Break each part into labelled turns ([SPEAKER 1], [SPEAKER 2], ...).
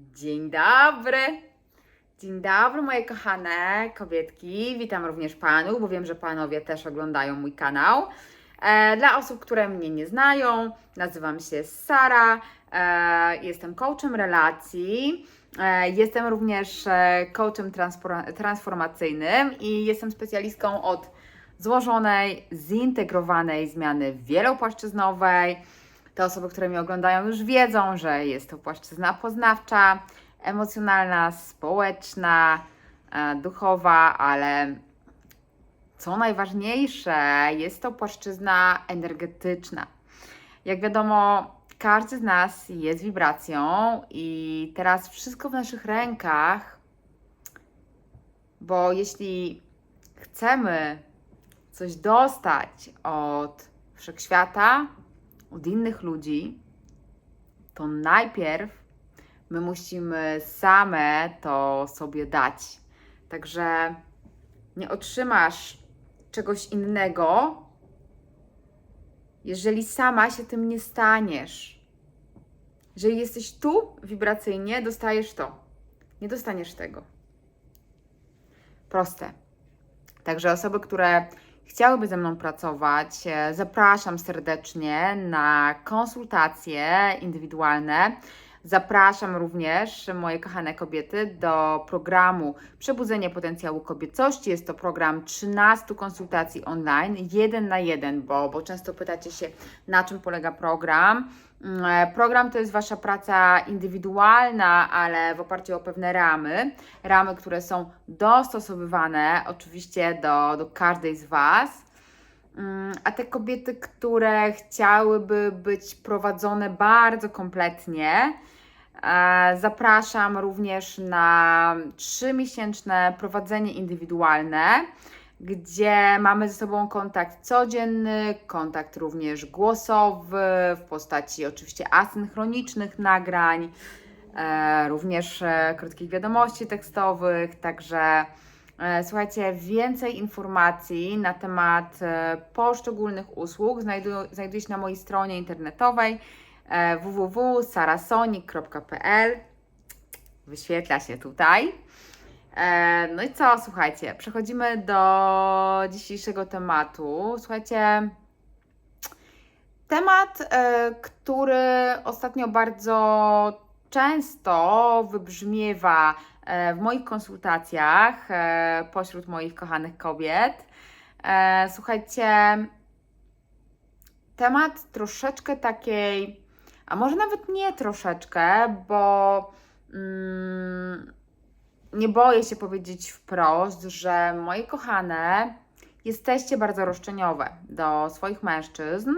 [SPEAKER 1] Dzień dobry! Dzień dobry, moje kochane kobietki. Witam również panów, bo wiem, że panowie też oglądają mój kanał. E, dla osób, które mnie nie znają, nazywam się Sara, e, jestem coachem relacji. E, Jestem również coachem transformacyjnym i jestem specjalistką od złożonej, zintegrowanej zmiany wielopłaszczyznowej. Te osoby, które mnie oglądają, już wiedzą, że jest to płaszczyzna poznawcza, emocjonalna, społeczna, e, duchowa, ale co najważniejsze, jest to płaszczyzna energetyczna. Jak wiadomo, każdy z nas jest wibracją i teraz wszystko w naszych rękach, bo jeśli chcemy coś dostać od wszechświata, od innych ludzi, to najpierw my musimy same to sobie dać. Także nie otrzymasz czegoś innego, jeżeli sama się tym nie staniesz. Jeżeli jesteś tu wibracyjnie, dostajesz to. Nie dostaniesz tego. Proste. Także osoby, które chciałyby ze mną pracować, e, zapraszam serdecznie na konsultacje indywidualne. Zapraszam również moje kochane kobiety do programu Przebudzenie Potencjału Kobiecości. Jest to program 13 konsultacji online, jeden na jeden, bo, bo często pytacie się, na czym polega program. Mm, e, Program to jest Wasza praca indywidualna, ale w oparciu o pewne ramy. Ramy, które są dostosowywane oczywiście do, do każdej z Was. Mm, A te kobiety, które chciałyby być prowadzone bardzo kompletnie, zapraszam również na trzymiesięczne prowadzenie indywidualne, gdzie mamy ze sobą kontakt codzienny, kontakt również głosowy, w postaci oczywiście asynchronicznych nagrań, e, również e, krótkich wiadomości tekstowych, także E, Słuchajcie, więcej informacji na temat e, poszczególnych usług znajdu- znajduje się na mojej stronie internetowej www.sarasonik.pl. Wyświetla się tutaj. E, No i co, słuchajcie, przechodzimy do dzisiejszego tematu. Słuchajcie, temat, e, który ostatnio bardzo często wybrzmiewa e, w moich konsultacjach pośród moich kochanych kobiet. Słuchajcie, temat troszeczkę takiej, a może nawet nie troszeczkę, bo mm, nie boję się powiedzieć wprost, że moje kochane, jesteście bardzo roszczeniowe do swoich mężczyzn.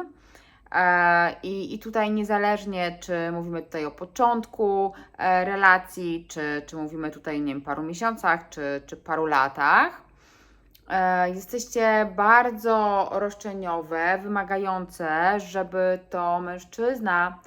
[SPEAKER 1] E, I, I tutaj niezależnie, czy mówimy tutaj o początku e, relacji, czy, czy mówimy tutaj, nie wiem, paru miesiącach, czy, czy paru latach, e, jesteście bardzo roszczeniowe, wymagające, żeby to mężczyzna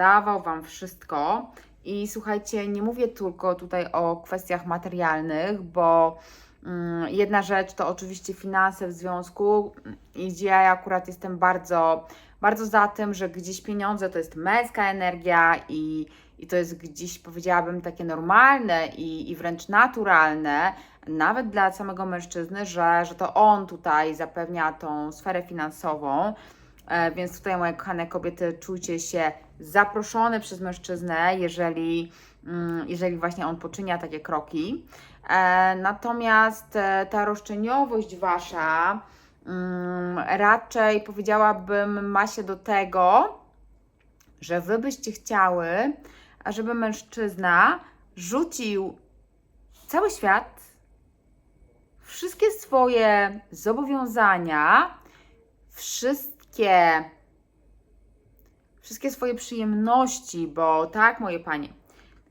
[SPEAKER 1] dawał Wam wszystko. I słuchajcie, nie mówię tylko tutaj o kwestiach materialnych, bo mm, jedna rzecz to oczywiście finanse w związku, i gdzie ja akurat jestem bardzo bardzo za tym, że gdzieś pieniądze to jest męska energia i, i to jest gdzieś, powiedziałabym, takie normalne i, i wręcz naturalne, nawet dla samego mężczyzny, że, że to on tutaj zapewnia tą sferę finansową. E, Więc tutaj, moje kochane kobiety, czujcie się zaproszone przez mężczyznę, jeżeli, mm, jeżeli właśnie on poczynia takie kroki. E, Natomiast e, ta roszczeniowość wasza, mm, raczej powiedziałabym, ma się do tego, że wy byście chciały, żeby mężczyzna rzucił cały świat, wszystkie swoje zobowiązania, wszystkie, wszystkie swoje przyjemności, bo tak, moje panie,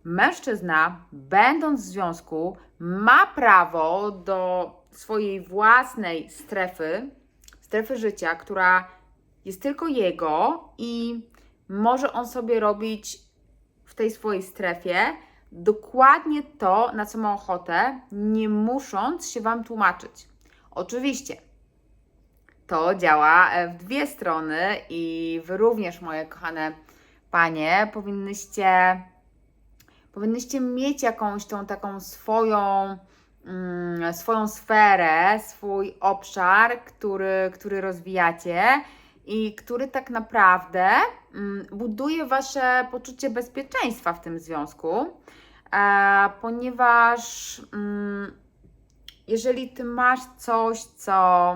[SPEAKER 1] mężczyzna, będąc w związku, ma prawo do swojej własnej strefy, strefy życia, która jest tylko jego i może on sobie robić w tej swojej strefie dokładnie to, na co ma ochotę, nie musząc się Wam tłumaczyć. Oczywiście, to działa e, w dwie strony i Wy również, moje kochane panie, powinnyście powinnyście mieć jakąś tą taką swoją, mm, swoją sferę, swój obszar, który, który rozwijacie i który tak naprawdę mm, buduje wasze poczucie bezpieczeństwa w tym związku, e, ponieważ mm, jeżeli ty masz coś, co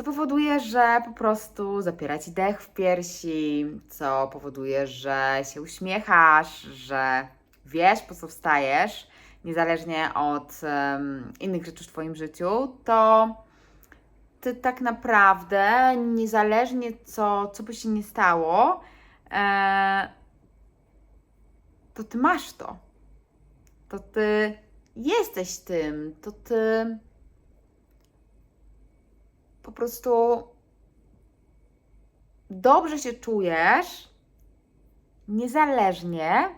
[SPEAKER 1] co powoduje, że po prostu zapiera ci dech w piersi, co powoduje, że się uśmiechasz, że wiesz, po co wstajesz, niezależnie od em, innych rzeczy w Twoim życiu, to Ty tak naprawdę, niezależnie co, co by się nie stało, e, to Ty masz to. To Ty jesteś tym, to Ty po prostu dobrze się czujesz, niezależnie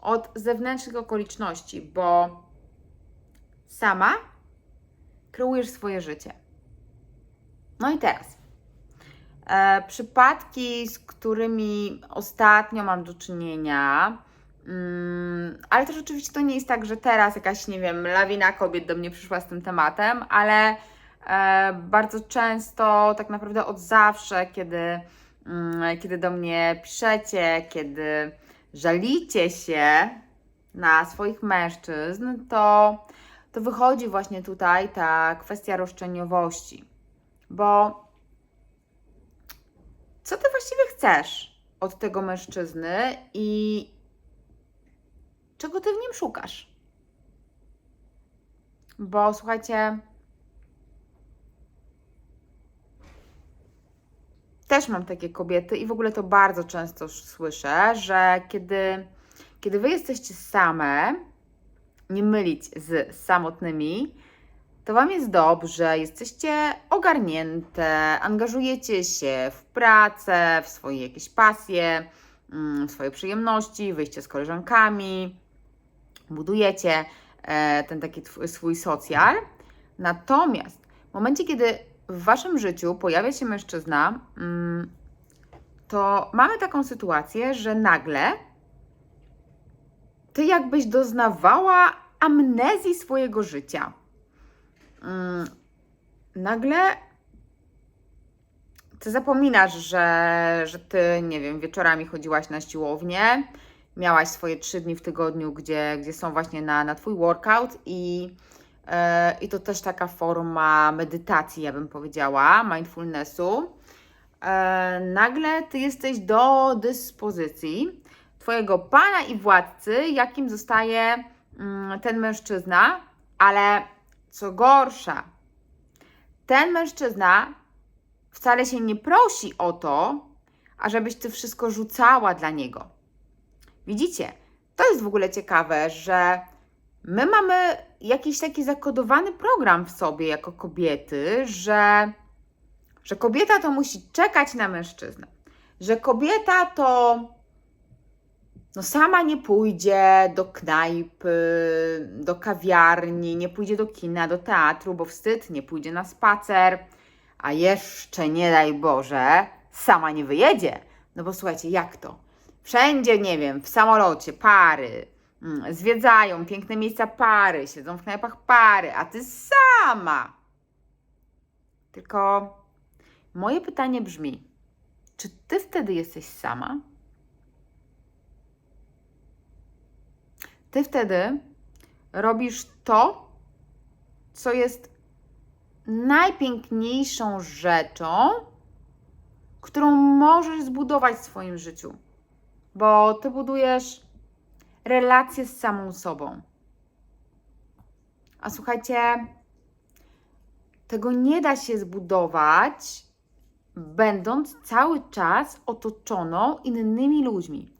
[SPEAKER 1] od zewnętrznych okoliczności, bo sama kreujesz swoje życie. No i teraz. E, przypadki, z którymi ostatnio mam do czynienia, mm, ale też oczywiście to nie jest tak, że teraz jakaś, nie wiem, lawina kobiet do mnie przyszła z tym tematem, ale bardzo często, tak naprawdę od zawsze, kiedy, mm, kiedy do mnie piszecie, kiedy żalicie się na swoich mężczyzn, to, to wychodzi właśnie tutaj ta kwestia roszczeniowości. Bo co ty właściwie chcesz od tego mężczyzny i czego ty w nim szukasz? Bo słuchajcie, mam takie kobiety i w ogóle to bardzo często słyszę, że kiedy, kiedy wy jesteście same, nie mylić z samotnymi, to wam jest dobrze, jesteście ogarnięte, angażujecie się w pracę, w swoje jakieś pasje, mm, w swoje przyjemności, wyjście z koleżankami, budujecie e, ten taki swój socjal. Natomiast w momencie, kiedy w waszym życiu pojawia się mężczyzna, mm, to mamy taką sytuację, że nagle ty jakbyś doznawała amnezji swojego życia. Mm, nagle ty zapominasz, że, że ty, nie wiem, wieczorami chodziłaś na siłownię, miałaś swoje trzy dni w tygodniu, gdzie, gdzie są właśnie na, na twój workout i I to też taka forma medytacji, ja bym powiedziała, mindfulnessu. E, nagle ty jesteś do dyspozycji Twojego pana i władcy, jakim zostaje mm, ten mężczyzna, ale co gorsza, ten mężczyzna wcale się nie prosi o to, ażebyś ty wszystko rzucała dla niego. Widzicie? To jest w ogóle ciekawe, że my mamy jakiś taki zakodowany program w sobie jako kobiety, że, że kobieta to musi czekać na mężczyznę, że kobieta to no sama nie pójdzie do knajpy, do kawiarni, nie pójdzie do kina, do teatru, bo wstyd, nie pójdzie na spacer, a jeszcze nie daj Boże, sama nie wyjedzie. No bo słuchajcie, jak to? Wszędzie, nie wiem, w samolocie pary, zwiedzają piękne miejsca pary, siedzą w knajpach pary, a ty sama. Tylko moje pytanie brzmi: czy ty wtedy jesteś sama? Ty wtedy robisz to, co jest najpiękniejszą rzeczą, którą możesz zbudować w swoim życiu. Bo ty budujesz relację z samą sobą. A słuchajcie, tego nie da się zbudować, będąc cały czas otoczoną innymi ludźmi,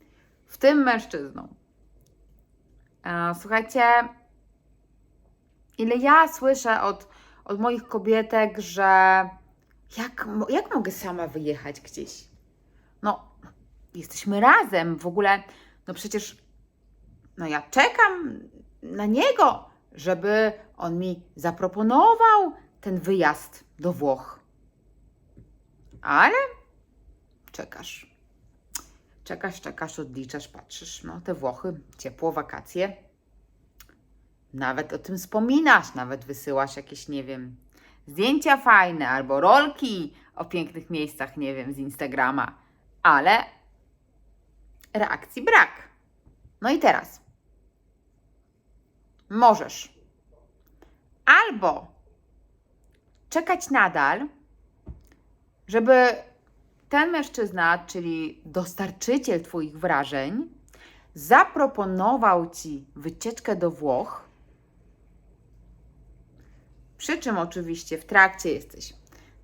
[SPEAKER 1] w tym mężczyzną. Słuchajcie, ile ja słyszę od, od moich kobietek, że jak, jak mogę sama wyjechać gdzieś? No, jesteśmy razem, w ogóle, no przecież no ja czekam na niego, żeby on mi zaproponował ten wyjazd do Włoch. Ale czekasz. czekasz, czekasz, odliczasz, patrzysz, no te Włochy, ciepło, wakacje. Nawet o tym wspominasz, nawet wysyłasz jakieś, nie wiem, zdjęcia fajne albo rolki o pięknych miejscach, nie wiem, z Instagrama, ale reakcji brak. No i teraz możesz albo czekać nadal, żeby ten mężczyzna, czyli dostarczyciel Twoich wrażeń, zaproponował Ci wycieczkę do Włoch, przy czym oczywiście w trakcie jesteś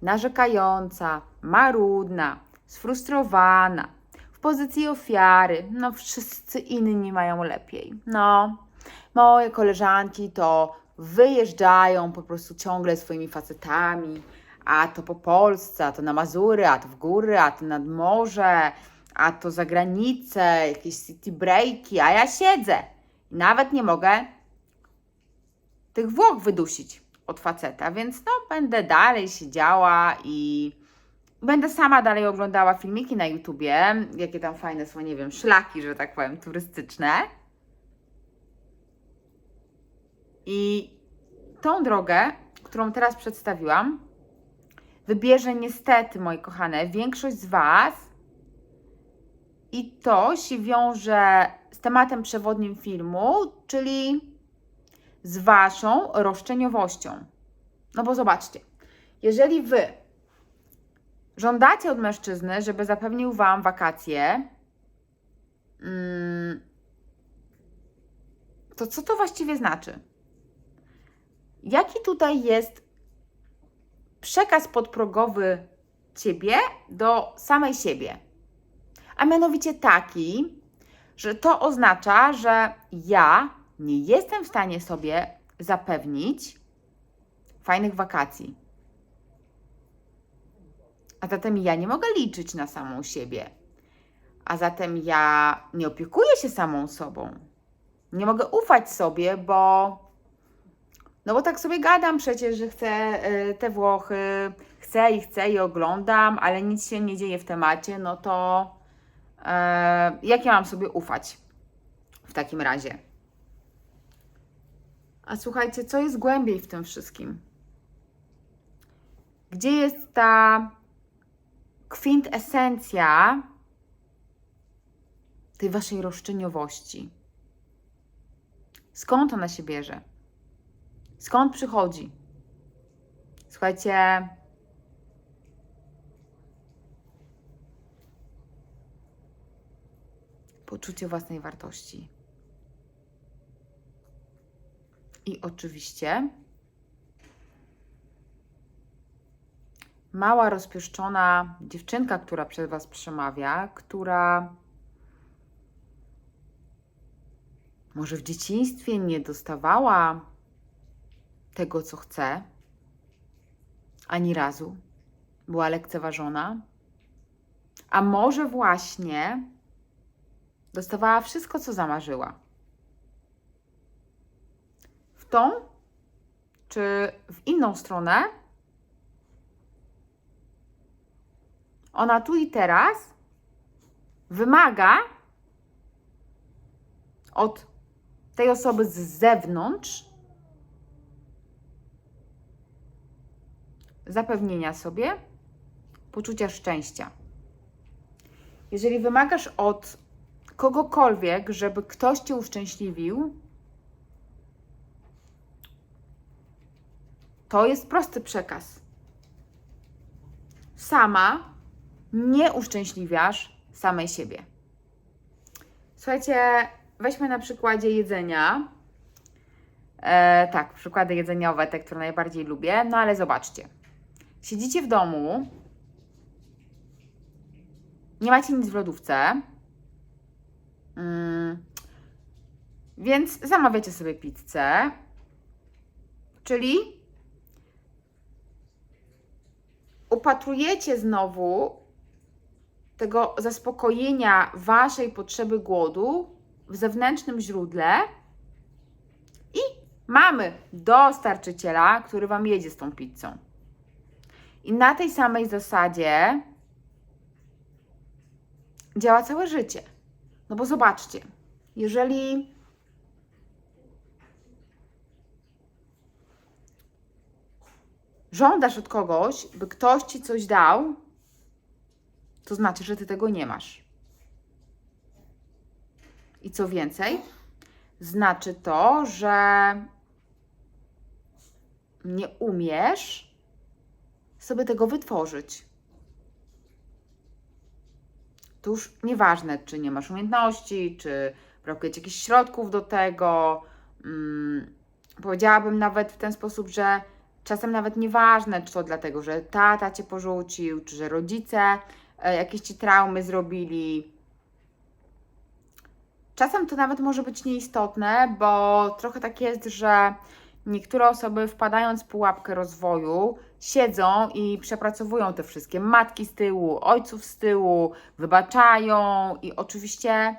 [SPEAKER 1] narzekająca, marudna, sfrustrowana, w pozycji ofiary. No, wszyscy inni mają lepiej. No, moje koleżanki to wyjeżdżają po prostu ciągle swoimi facetami, a to po Polsce, a to na Mazury, a to w góry, a to nad morze, a to za granicę, jakieś city breaki, a ja siedzę nawet nie mogę tych Włoch wydusić od faceta, więc no będę dalej siedziała i będę sama dalej oglądała filmiki na YouTubie, jakie tam fajne są, nie wiem, szlaki, że tak powiem, turystyczne. I tą drogę, którą teraz przedstawiłam, wybierze niestety, moje kochane, większość z Was. I to się wiąże z tematem przewodnim filmu, czyli z Waszą roszczeniowością. No bo zobaczcie, jeżeli Wy żądacie od mężczyzny, żeby zapewnił Wam wakacje, mm, to co to właściwie znaczy? Jaki tutaj jest przekaz podprogowy Ciebie do samej siebie? A mianowicie taki, że to oznacza, że ja nie jestem w stanie sobie zapewnić fajnych wakacji. A zatem ja nie mogę liczyć na samą siebie. A zatem ja nie opiekuję się samą sobą. Nie mogę ufać sobie, bo no bo tak sobie gadam przecież, że chcę y, te Włochy, chcę i chcę i oglądam, ale nic się nie dzieje w temacie, no to y, jak ja mam sobie ufać w takim razie? A słuchajcie, co jest głębiej w tym wszystkim? Gdzie jest ta kwintesencja tej waszej roszczeniowości? Skąd ona się bierze? Skąd przychodzi? Słuchajcie, poczucie własnej wartości. I oczywiście mała, rozpieszczona dziewczynka, która przed Was przemawia, która może w dzieciństwie nie dostawała tego, co chce, ani razu. Była lekceważona, a może właśnie dostawała wszystko, co zamarzyła. W tą czy w inną stronę, ona tu i teraz wymaga od tej osoby z zewnątrz zapewnienia sobie poczucia szczęścia. Jeżeli wymagasz od kogokolwiek, żeby ktoś cię uszczęśliwił, to jest prosty przekaz. Sama nie uszczęśliwiasz samej siebie. Słuchajcie, weźmy na przykładzie jedzenia. E, tak, przykłady jedzeniowe, te, które najbardziej lubię, no ale zobaczcie. Siedzicie w domu, nie macie nic w lodówce, mm, więc zamawiacie sobie pizzę, czyli upatrujecie znowu tego zaspokojenia waszej potrzeby głodu w zewnętrznym źródle i mamy dostarczyciela, który wam jedzie z tą pizzą. I na tej samej zasadzie działa całe życie. No bo zobaczcie, jeżeli żądasz od kogoś, by ktoś ci coś dał, to znaczy, że ty tego nie masz. I co więcej, znaczy to, że nie umiesz sobie tego wytworzyć. To już nieważne, czy nie masz umiejętności, czy brakuje ci jakichś środków do tego. Mm, powiedziałabym nawet w ten sposób, że czasem nawet nieważne, czy to dlatego, że tata cię porzucił, czy że rodzice e, jakieś ci traumy zrobili. Czasem to nawet może być nieistotne, bo trochę tak jest, że niektóre osoby wpadając w pułapkę rozwoju, siedzą i przepracowują te wszystkie matki z tyłu, ojców z tyłu, wybaczają i oczywiście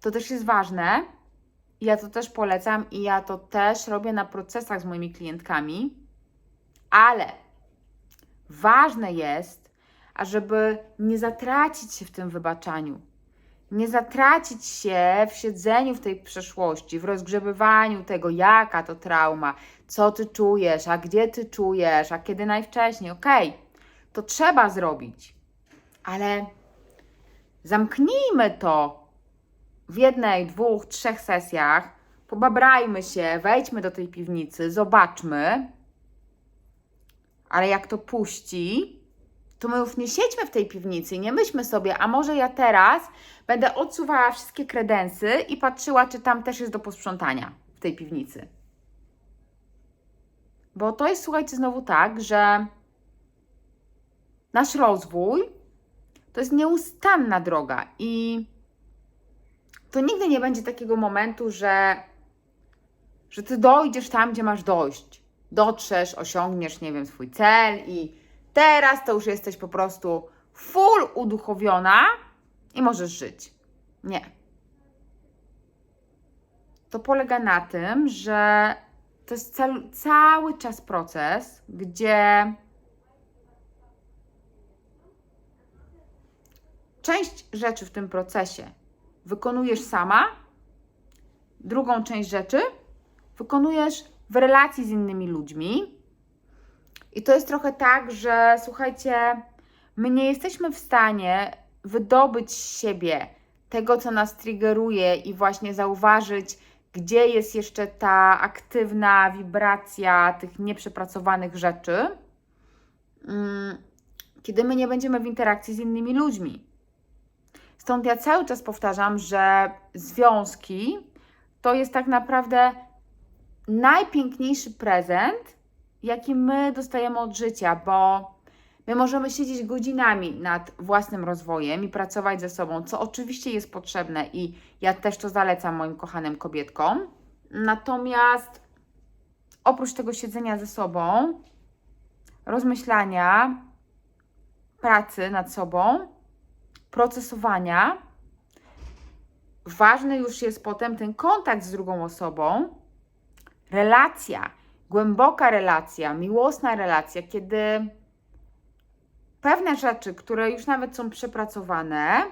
[SPEAKER 1] to też jest ważne. Ja to też polecam i ja to też robię na procesach z moimi klientkami, ale ważne jest, ażeby nie zatracić się w tym wybaczaniu nie zatracić się w siedzeniu w tej przeszłości, w rozgrzebywaniu tego, jaka to trauma, co ty czujesz, a gdzie ty czujesz, a kiedy najwcześniej. Okej, okay, to trzeba zrobić, ale zamknijmy to w jednej, dwóch, trzech sesjach, pobabrajmy się, wejdźmy do tej piwnicy, zobaczmy, ale jak to puści, to my już nie siedźmy w tej piwnicy, nie myślmy sobie, a może ja teraz będę odsuwała wszystkie kredensy i patrzyła, czy tam też jest do posprzątania w tej piwnicy. Bo to jest, słuchajcie, znowu tak, że nasz rozwój to jest nieustanna droga i to nigdy nie będzie takiego momentu, że, że ty dojdziesz tam, gdzie masz dojść. Dotrzesz, osiągniesz, nie wiem, swój cel i Teraz to już jesteś po prostu full uduchowiona i możesz żyć. Nie. To polega na tym, że to jest cały, cały czas proces, gdzie część rzeczy w tym procesie wykonujesz sama, drugą część rzeczy wykonujesz w relacji z innymi ludźmi, i to jest trochę tak, że słuchajcie, my nie jesteśmy w stanie wydobyć z siebie tego, co nas triggeruje i właśnie zauważyć, gdzie jest jeszcze ta aktywna wibracja tych nieprzepracowanych rzeczy, mm, kiedy my nie będziemy w interakcji z innymi ludźmi. Stąd ja cały czas powtarzam, że związki to jest tak naprawdę najpiękniejszy prezent, jaki my dostajemy od życia, bo my możemy siedzieć godzinami nad własnym rozwojem i pracować ze sobą, co oczywiście jest potrzebne i ja też to zalecam moim kochanym kobietkom. Natomiast oprócz tego siedzenia ze sobą, rozmyślania, pracy nad sobą, procesowania, ważny już jest potem ten kontakt z drugą osobą, relacja głęboka relacja, miłosna relacja, kiedy pewne rzeczy, które już nawet są przepracowane,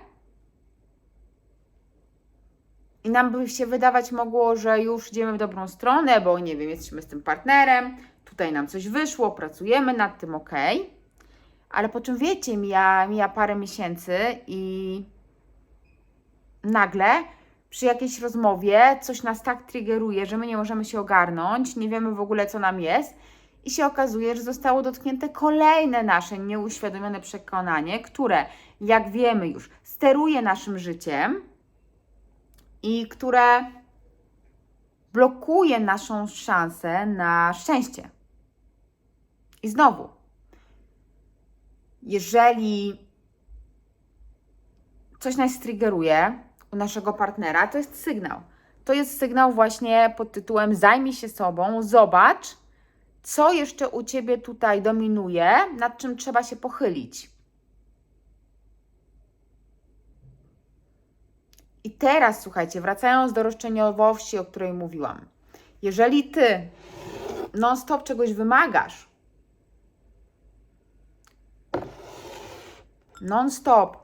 [SPEAKER 1] i nam by się wydawać mogło, że już idziemy w dobrą stronę, bo nie wiem, jesteśmy z tym partnerem, tutaj nam coś wyszło, pracujemy nad tym, ok. Ale po czym wiecie, mija, mija parę miesięcy i nagle przy jakiejś rozmowie coś nas tak triggeruje, że my nie możemy się ogarnąć, nie wiemy w ogóle, co nam jest, i się okazuje, że zostało dotknięte kolejne nasze nieuświadomione przekonanie, które, jak wiemy już, steruje naszym życiem i które blokuje naszą szansę na szczęście. I znowu, jeżeli coś nas triggeruje, naszego partnera, to jest sygnał. To jest sygnał właśnie pod tytułem Zajmij się sobą, zobacz, co jeszcze u ciebie tutaj dominuje, nad czym trzeba się pochylić. I teraz słuchajcie, wracając do roszczeniowości, o której mówiłam. Jeżeli ty non-stop czegoś wymagasz, non-stop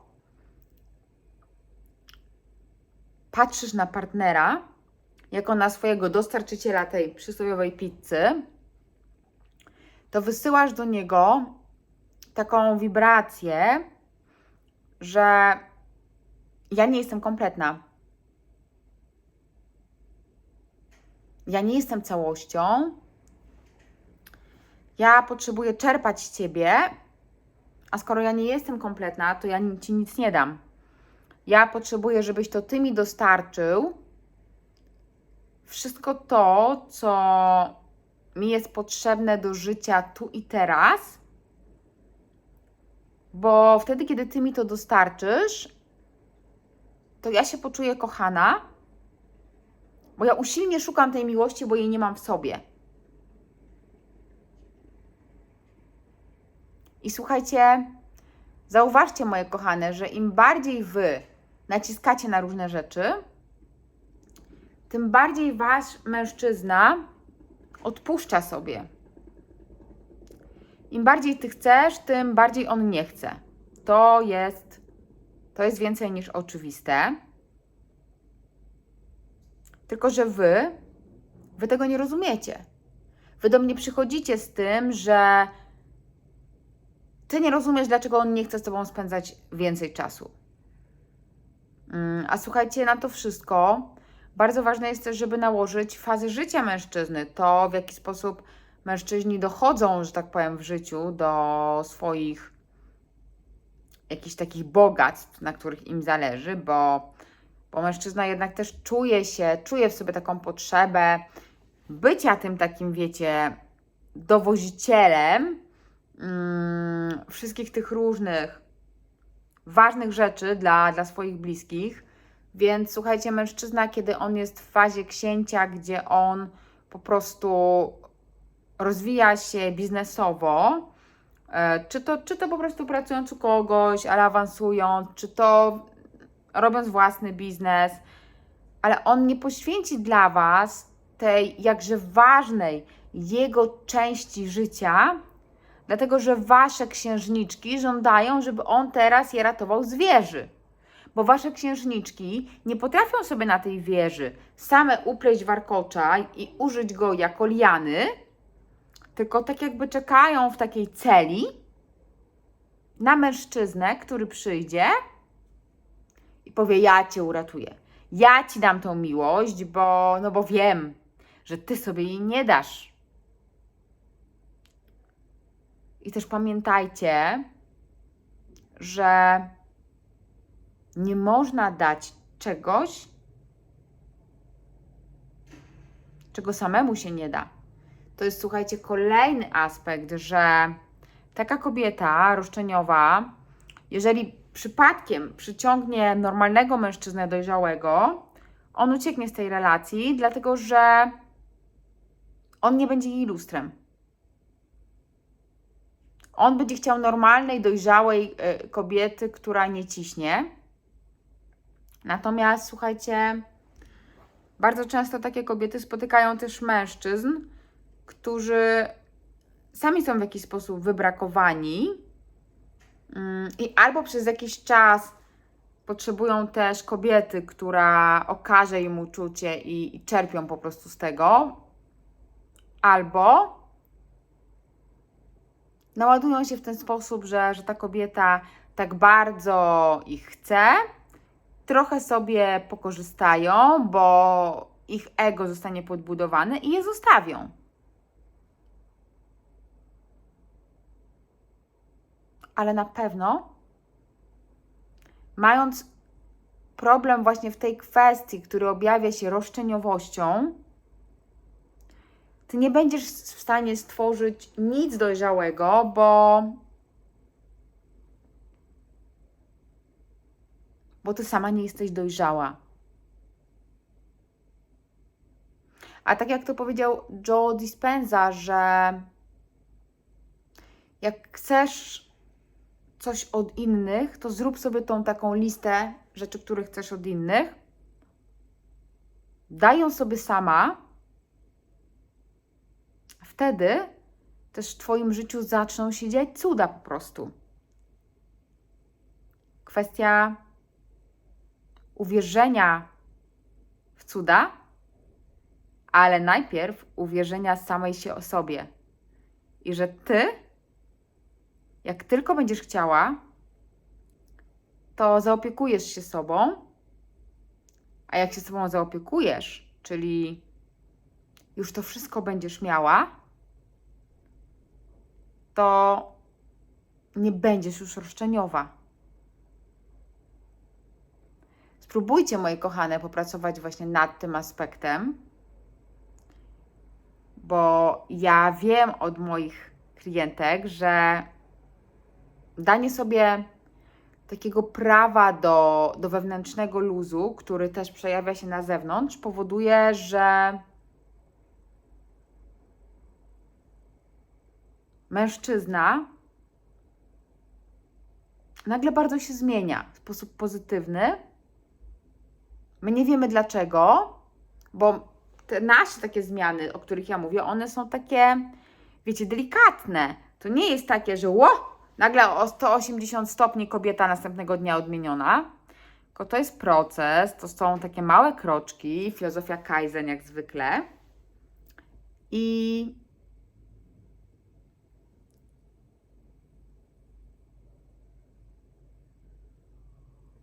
[SPEAKER 1] patrzysz na partnera jako na swojego dostarczyciela tej przysłowiowej pizzy, to wysyłasz do niego taką wibrację, że ja nie jestem kompletna. Ja nie jestem całością. Ja potrzebuję czerpać z ciebie, a skoro ja nie jestem kompletna, to ja ci nic nie dam. Ja potrzebuję, żebyś to ty mi dostarczył wszystko to, co mi jest potrzebne do życia tu i teraz, bo wtedy, kiedy ty mi to dostarczysz, to ja się poczuję kochana, bo ja usilnie szukam tej miłości, bo jej nie mam w sobie. I słuchajcie, zauważcie, moje kochane, że im bardziej wy naciskacie na różne rzeczy, tym bardziej wasz mężczyzna odpuszcza sobie. Im bardziej ty chcesz, tym bardziej on nie chce. To jest, to jest więcej niż oczywiste. Tylko, że wy, wy tego nie rozumiecie. Wy do mnie przychodzicie z tym, że ty nie rozumiesz, dlaczego on nie chce z tobą spędzać więcej czasu. Mm, a słuchajcie, na to wszystko. Bardzo ważne jest też, żeby nałożyć fazy życia mężczyzny, to w jaki sposób mężczyźni dochodzą, że tak powiem, w życiu do swoich jakichś takich bogactw, na których im zależy, bo, bo mężczyzna jednak też czuje się, czuje w sobie taką potrzebę bycia tym takim, wiecie, dowozicielem mm, wszystkich tych różnych ważnych rzeczy dla, dla swoich bliskich. Więc słuchajcie, mężczyzna, kiedy on jest w fazie księcia, gdzie on po prostu rozwija się biznesowo, e, czy to, czy to po prostu pracując u kogoś, ale awansując, czy to robiąc własny biznes, ale on nie poświęci dla Was tej jakże ważnej jego części życia, dlatego że Wasze księżniczki żądają, żeby on teraz je ratował z wieży bo wasze księżniczki nie potrafią sobie na tej wieży same upleść warkocza i użyć go jako liany, tylko tak jakby czekają w takiej celi na mężczyznę, który przyjdzie i powie: Ja cię uratuję. Ja ci dam tą miłość, bo no bo wiem, że ty sobie jej nie dasz. I też pamiętajcie, że nie można dać czegoś, czego samemu się nie da. To jest, słuchajcie, kolejny aspekt, że taka kobieta roszczeniowa, jeżeli przypadkiem przyciągnie normalnego mężczyznę dojrzałego, on ucieknie z tej relacji, dlatego że on nie będzie jej lustrem. On będzie chciał normalnej, dojrzałej e, kobiety, która nie ciśnie. Natomiast słuchajcie, bardzo często takie kobiety spotykają też mężczyzn, którzy sami są w jakiś sposób wybrakowani mm, i albo przez jakiś czas potrzebują też kobiety, która okaże im uczucie i, i czerpią po prostu z tego, albo naładują się w ten sposób, że, że ta kobieta tak bardzo ich chce, trochę sobie pokorzystają, bo ich ego zostanie podbudowane i je zostawią. Ale na pewno, mając problem właśnie w tej kwestii, który objawia się roszczeniowością, ty nie będziesz w stanie stworzyć nic dojrzałego, bo bo ty sama nie jesteś dojrzała. A tak jak to powiedział Joe Dispenza, że jak chcesz coś od innych, to zrób sobie tą taką listę rzeczy, które chcesz od innych. Daj ją sobie sama. Wtedy też w Twoim życiu zaczną się dziać cuda po prostu. Kwestia uwierzenia cuda, ale najpierw uwierzenia samej się o sobie. I że ty, jak tylko będziesz chciała, to zaopiekujesz się sobą, a jak się sobą zaopiekujesz, czyli już to wszystko będziesz miała, to nie będziesz już roszczeniowa. Spróbujcie, moje kochane, popracować właśnie nad tym aspektem, bo ja wiem od moich klientek, że danie sobie takiego prawa do, do wewnętrznego luzu, który też przejawia się na zewnątrz, powoduje, że mężczyzna nagle bardzo się zmienia w sposób pozytywny. My nie wiemy dlaczego, bo te nasze takie zmiany, o których ja mówię, one są takie, wiecie, delikatne. To nie jest takie, że ło, nagle o 180 stopni kobieta następnego dnia odmieniona. Tylko to jest proces, to są takie małe kroczki, filozofia Kaizen jak zwykle. I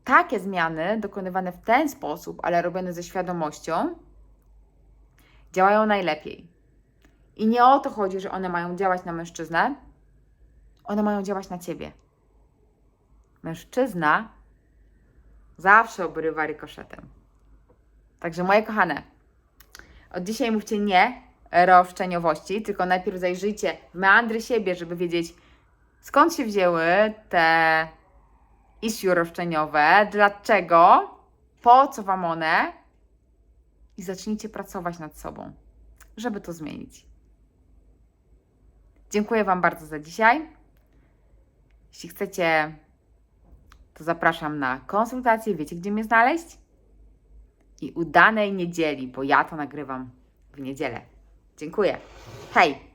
[SPEAKER 1] takie zmiany dokonywane w ten sposób, ale robione ze świadomością, działają najlepiej. I nie o to chodzi, że one mają działać na mężczyznę, one mają działać na ciebie. Mężczyzna zawsze obrywa rykoszetem. Także moje kochane, od dzisiaj mówcie nie roszczeniowości, tylko najpierw zajrzyjcie w meandry siebie, żeby wiedzieć, skąd się wzięły te issue roszczeniowe, dlaczego, po co Wam one i zacznijcie pracować nad sobą, żeby to zmienić. Dziękuję Wam bardzo za dzisiaj. Jeśli chcecie, to zapraszam na konsultację. Wiecie, gdzie mnie znaleźć? I udanej niedzieli, bo ja to nagrywam w niedzielę. Dziękuję. Hej!